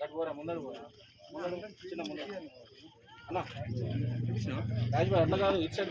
Gut పోరా చిన్న అట్లా కాదు ఇటు సైడ్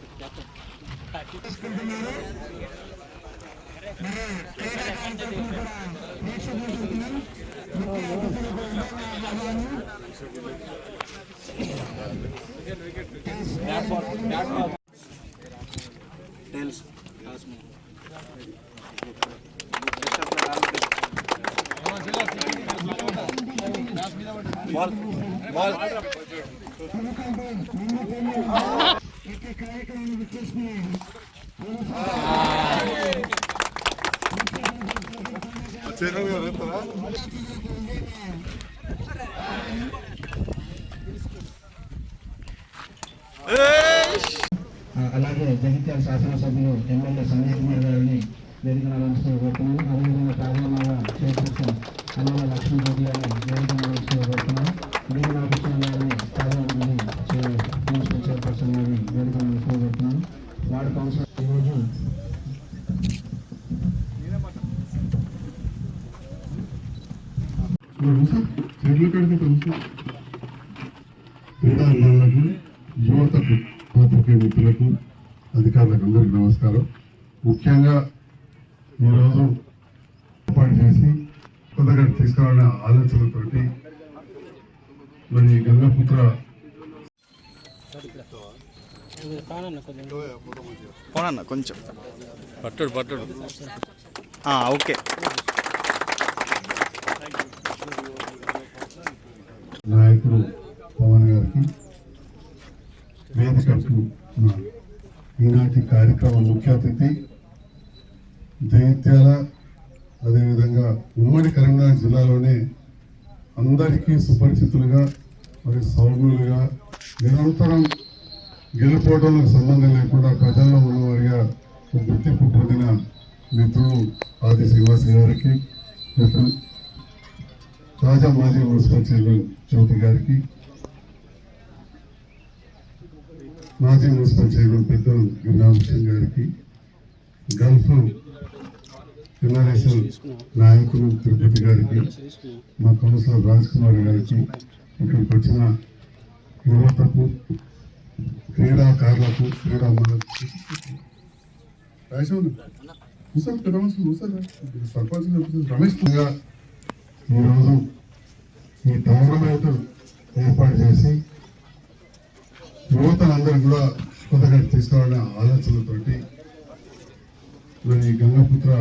ముందు రా. పెద్దలు వేములవాడ ఎమ్మెల్యే ప్రతినిధులు స్వాగతానికి స్వాగతం వేదిక సంఘాలకు వెంకయ్యనాయుడు స్వాగతం స్వాగతం యొక్క కార్యక్రమాన్ని ఆ, అలాగే జగిత్యాల శాసనసభ్యులు ఎమ్మెల్యే సంజయ్ కుమార్ గారిని వేదిక నలంచుతూ కోరుతున్నాను అదేవిధంగా కార్యక్రమంగా చైర్పర్సన్ అన్నయ్య లక్ష్మీ రెడ్డి గారిని వేదిక నలంచుతూ కోరుతున్నాను వేదిక నాగకృష్ణ గారిని కార్యక్రమాన్ని ప్రిన్సిపల్ చైర్పర్సన్ గారిని వేదిక నలంచుతూ కోరుతున్నాను వార్డు కౌన్సిలర్ ఈరోజు క్రీడాభిమానులకు యువతకు పాత్రికేయ మిత్రులకు అధికారులకు అందరికీ నమస్కారం ముఖ్యంగా ఈరోజు ఏర్పాటు చేసి కొత్తగా తీసుకురావాలనే ఆలోచనతోటి మరి గంగపుత్ర పోనన్న కొంచెం. పట్టుడు పట్టుడు. ఆ, ఓకే. నాయకుడు పవన్ గారికి వేదికకు నా ఈనాటి కార్యక్రమం ముఖ్య అతిథి జైత్యాల అదేవిధంగా ఉమ్మడి కరీంనగర్ జిల్లాలోనే అందరికీ సుపరిచితులుగా మరి సౌమ్యులుగా నిరంతరం గెలుపోవడానికి సంబంధం లేకుండా ప్రజల్లో ఉన్నవారిగా గుర్తింపు పొందిన మిత్రుడు ఆది శ్రీనివాస్ గారికి తాజా మాజీ మున్సిపల్ చైర్మన్ జ్యోతి గారికి మాజీ మున్సిపల్ చైర్మన్ పెద్దలు గిరిరామకృష్ణ గారికి గల్ఫ్ ఎన్ఆర్ఎస్ఎల్ నాయకులు తిరుపతి గారికి మా కౌన్సిలర్ రాజ్ కుమార్ గారికి ఇక్కడికి వచ్చిన యువతకు క్రీడాకారులకు క్రీడా రమేష్ ఈరోజు ఈ టోర్నమెంట్ ఏర్పాటు చేసి యువతలందరూ కూడా కొత్తగా తీసుకోవాలనే ఆలోచనతోటి మరి గంగపుత్ర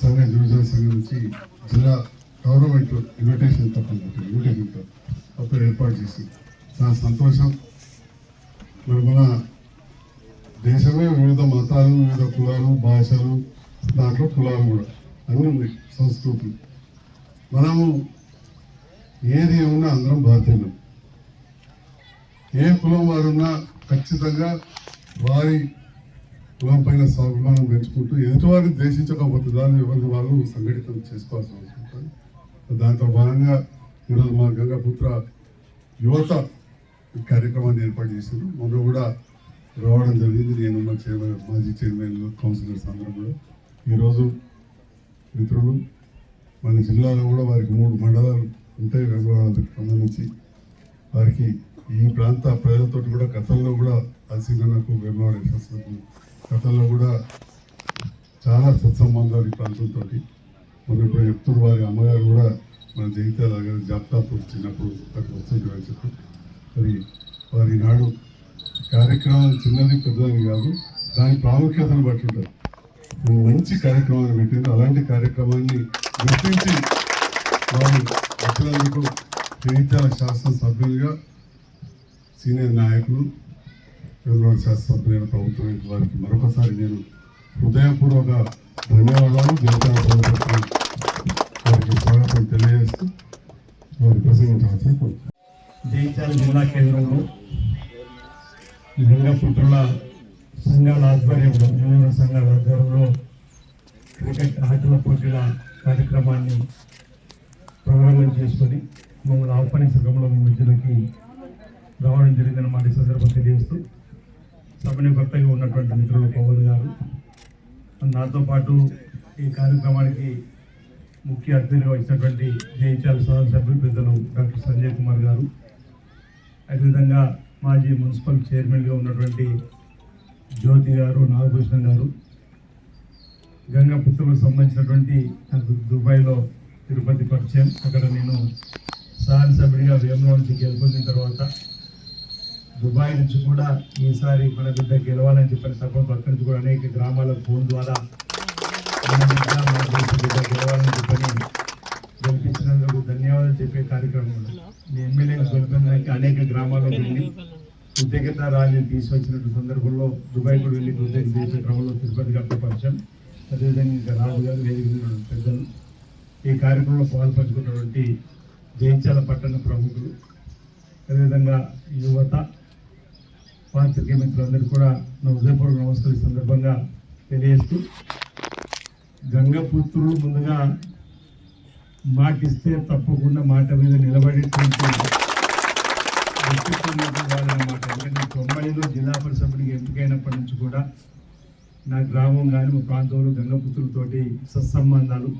సంఘ యువజన సంఘం నుంచి జిల్లా గవర్నమెంట్ ఇన్విటేషన్ తప్పని ఇన్విటేషన్తో అప్పుడు ఏర్పాటు చేసి నా సంతోషం. మరి మన దేశమే వివిధ మతాలు వివిధ కులాలు భాషలు దాంట్లో కులాలు కూడా అన్నీ ఉన్నాయి సంస్కృతులు మనము ఏది ఉన్నా అందరం భారతీయులం ఏ కులం వారున్నా ఖచ్చితంగా వారి కులం పైన స్వాభిమానం పెంచుకుంటూ ఎదుటివారిని ద్వేషించకపోతే దాన్ని ఎవరి వాళ్ళు సంఘటితం చేసుకోవాల్సిన అవసరం ఉంటుంది. దాంతో భాగంగా ఈరోజు మా గంగాపుత్ర యువత కార్యక్రమాన్ని ఏర్పాటు చేశారు మొన్న కూడా రావడం జరిగింది. నేను మా చైర్మన్ మాజీ చైర్మన్ కౌన్సిలర్స్ అందరం కూడా ఈరోజు మిత్రులు మన జిల్లాలో కూడా వారికి మూడు మండలాలు ఉంటాయి. వ్యవహారాలకు సంబంధించి వారికి ఈ ప్రాంత ప్రజలతో కూడా గతంలో కూడా అసీనకు వ్యవహార గతంలో కూడా చాలా సత్సంబంధాలు ఈ ప్రాంతంతో మనం ఇప్పుడు చెప్తున్న వారి అమ్మగారు కూడా మన జగిత్యాల దగ్గర చిన్నప్పుడు అక్కడ వస్తుంటారని చెప్పి మరి వారి నాడు కార్యక్రమం చిన్నది పెద్దది కాదు దాని ప్రాముఖ్యతను బట్టి ఉంటుంది మంచి కార్యక్రమాన్ని పెట్టింది అలాంటి కార్యక్రమాన్ని గుర్తించి వారు వచ్చినందుకు జగిత్యాల శాసనసభ్యులుగా సీనియర్ నాయకులు ఎవరు శాసనసభ్యులైన ప్రభుత్వం వారికి మరొకసారి నేను హృదయపూర్వక ధన్యవాదాలు దేవతా ప్రభుత్వం వారికి స్వాగతం తెలియజేస్తూ వారి ప్రసంగించవలసిన జయించాల జిల్లా కేంద్రంలో లింగపుత్రుల సంఘాల ఆధ్వర్యంలో యువజన సంఘాల ఆధ్వర్యంలో క్రికెట్ ఆటల పోటీల కార్యక్రమాన్ని ప్రారంభం చేసుకొని మమ్మల్ని ఆహ్వానించడంలో మీ మధ్యలోకి రావడం జరిగిందన్నమాట ఈ సందర్భం తెలియజేస్తూ సభని కొత్తగా ఉన్నటువంటి మిత్రులు పవన్ గారు. నాతో పాటు ఈ కార్యక్రమానికి ముఖ్య అతిథిగా వచ్చినటువంటి జయించాల సభ్యులు పెద్దలు డాక్టర్ సంజయ్ కుమార్ గారు. అదేవిధంగా మాజీ మున్సిపల్ చైర్మన్గా ఉన్నటువంటి జ్యోతి గారు నాగభూషణ గారు. గంగా పుత్రులకు సంబంధించినటువంటి నాకు దుబాయ్లో తిరుపతి పరిచయం. అక్కడ నేను సభ్యుడిగా వేమలో నుంచి గెలుపొందిన తర్వాత దుబాయ్ నుంచి కూడా ఈసారి మన బిడ్డ గెలవాలని చెప్పిన సభకు అక్కడి నుంచి కూడా అనేక గ్రామాలకు ఫోన్ ద్వారా గెలవాలని చెప్పని గెలిపించినందుకు ధన్యవాదాలు చెప్పే కార్యక్రమం ఎమ్మెల్యేలు నేను ఎమ్మెల్యేగా గెలిపినందుకు అనేక గ్రామాల్లో వెళ్ళి కృతజ్ఞత ర్యాలీని తీసుకొచ్చినటువంటి సందర్భంలో దుబాయ్ కూడా వెళ్ళి కృతజ్ఞత చేసే క్రమంలో తిరుపతి గారితో పరిచయం అదేవిధంగా ఇంకా రాజు గారు వేదిక పెద్దలు ఈ కార్యక్రమంలో పాల్పంచుకున్నటువంటి జయించాల పట్టణ ప్రముఖులు అదేవిధంగా యువత పాత్రికేయ మిత్రులందరికీ కూడా నా ఉదయపూర్వక నమస్కారం సందర్భంగా తెలియజేస్తూ గంగపుత్రులు ముందుగా మాటిస్తే తప్పకుండా మాట మీద నిలబడేటువంటి వ్యక్తిత్వం అన్నమాట. ఎందుకంటే తొంభైలో జిల్లా పరిషత్కి ఎంపికైనప్పటి నుంచి కూడా నా గ్రామం కానీ మా ప్రాంతంలో గంగపుత్రులతోటి సత్సంబంధాలు.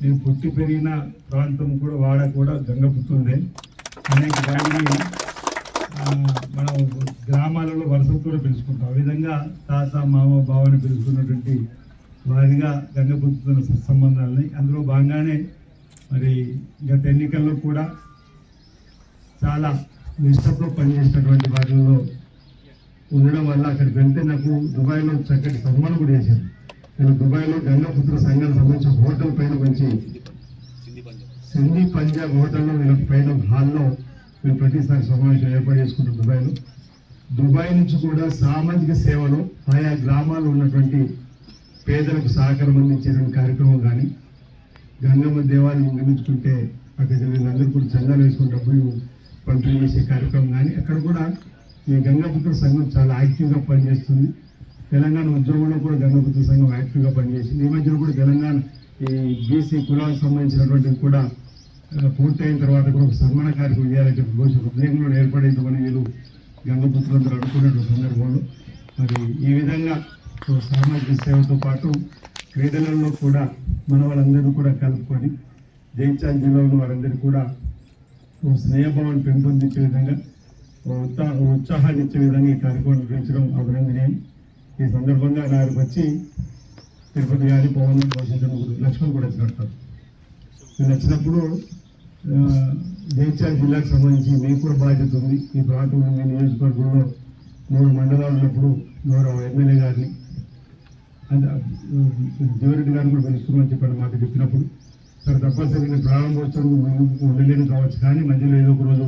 నేను పుట్టి పెరిగిన ప్రాంతం కూడా వాడ కూడా గంగపుత్రులదే అనేక దాన్ని మనం గ్రామాలలో కూడా పిలుచుకుంటాం ఆ విధంగా తాత మామ బావని పిలుచుకున్నటువంటి వారిగా గంగపుత్రుల సత్సంబంధాలని అందులో భాగంగానే మరి గత ఎన్నికల్లో కూడా చాలా నిష్టతో పనిచేసినటువంటి వారిలో ఉండడం వల్ల అక్కడికి వెళ్తే నాకు దుబాయ్లో చక్కటి సన్మానం కూడా చేశారు. నేను దుబాయ్లో గంగాపుత్ర సంఘానికి సంబంధించిన హోటల్ పైన మంచి సింధీ పంజాబ్ హోటల్లో వీళ్ళ పైన హాల్లో మేము ప్రతిసారి సమావేశం ఏర్పాటు చేసుకుంటాం దుబాయ్లో. దుబాయ్ నుంచి కూడా సామాజిక సేవలో ఆయా గ్రామాల్లో ఉన్నటువంటి పేదలకు సహకారం అందించేటువంటి కార్యక్రమం కానీ గంగమ్మ దేవాలయం నిర్మించుకుంటే అక్కడ వీళ్ళందరూ కూడా చందాలు వేసుకుని డబ్బులు పంపిణీ చేసే కార్యక్రమం కానీ అక్కడ కూడా ఈ గంగాపుత్ర సంఘం చాలా యాక్టివ్గా పనిచేస్తుంది. తెలంగాణ ఉద్యోగంలో కూడా గంగాపుత్ర సంఘం యాక్టివ్గా పనిచేసింది. ఈ మధ్యలో కూడా తెలంగాణ ఈ బీసీ కులాలకు సంబంధించినటువంటివి కూడా పూర్తయిన తర్వాత కూడా ఒక సన్మాన కార్యక్రమం చేయాలని చెప్పి భవిష్యత్ ఉద్యోగంలో ఏర్పడేద్దామని వీళ్ళు గంగపుత్రులందరూ అనుకున్నటువంటి సందర్భంలో. మరి ఈ విధంగా సామాజిక సేవతో పాటు క్రీడలలో కూడా మన వాళ్ళందరూ కూడా కలుపుకొని జైచాల్ జిల్లాలో వారందరూ కూడా ఓ స్నేహభావాన్ని పెంపొందించే విధంగా ఓ ఉత్సాహాన్ని ఇచ్చే విధంగా ఈ కార్యక్రమం నిర్వహించడం అభినందనీయం. ఈ సందర్భంగా నాకు వచ్చి తిరుపతి గారి పవన్ పోషించడం లక్ష్మణ్ కూడా వచ్చినట్టు వచ్చినప్పుడు జైత్యాల జిల్లాకు సంబంధించి మీకు కూడా బాధ్యత ఉంది. ఈ ప్రాంతంలో మీ నియోజకవర్గంలో మూడు మండలాలు ఉన్నప్పుడు గౌరవ ఎమ్మెల్యే గారిని అంటే జీవరెడ్డి గారిని కూడా పిలుస్తున్నామని చెప్పాడు మాకు చెప్పినప్పుడు సరే తప్పనిసరిగా నేను ప్రారంభోత్సవం ముందుకు ఉండలేని కావచ్చు కానీ మధ్యలో ఏదో ఒక రోజు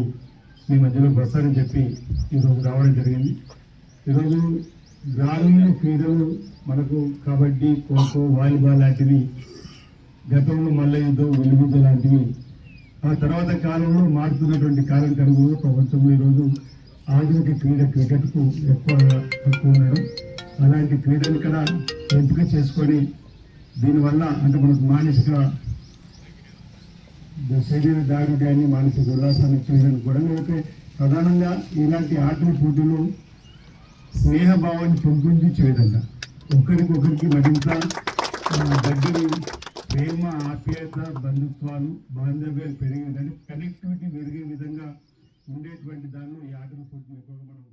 మీ మధ్యలో వస్తారని చెప్పి ఈరోజు రావడం జరిగింది. ఈరోజు గ్రామీణ క్రీడలు మనకు కబడ్డీ ఖోఖో వాలీబాల్ లాంటివి గతంలో మల్లయుద్ధం వెలుగుద్ద లాంటివి ఆ తర్వాత కాలంలో మారుతున్నటువంటి కాలం కనుగోలు ప్రపంచంలో ఈరోజు ఆధునిక క్రీడ క్రికెట్కు ఎక్కువగా తక్కువ ఉన్నారు. అలాంటి క్రీడలు ఇక్కడ ఎంపిక చేసుకొని దీనివల్ల అంటే మనకు మానసిక శరీర దారుడ్యాన్ని మానసిక ఉల్లాసాన్ని ఇచ్చేయడానికి కూడా లేకపోతే ప్రధానంగా ఇలాంటి ఆటల పోటీలు స్నేహభావాన్ని పెంపొందించే విధంగా ఒకరికొకరికి మరింత దగ్గర ప్రేమ ఆప్యాయత బంధుత్వాలు బాంధవ్యాలు పెరిగే కనెక్టివిటీ పెరిగే విధంగా ఉండేటువంటి దాన్ని ఈ ఆటల పోటీలు ఎక్కువగా మనం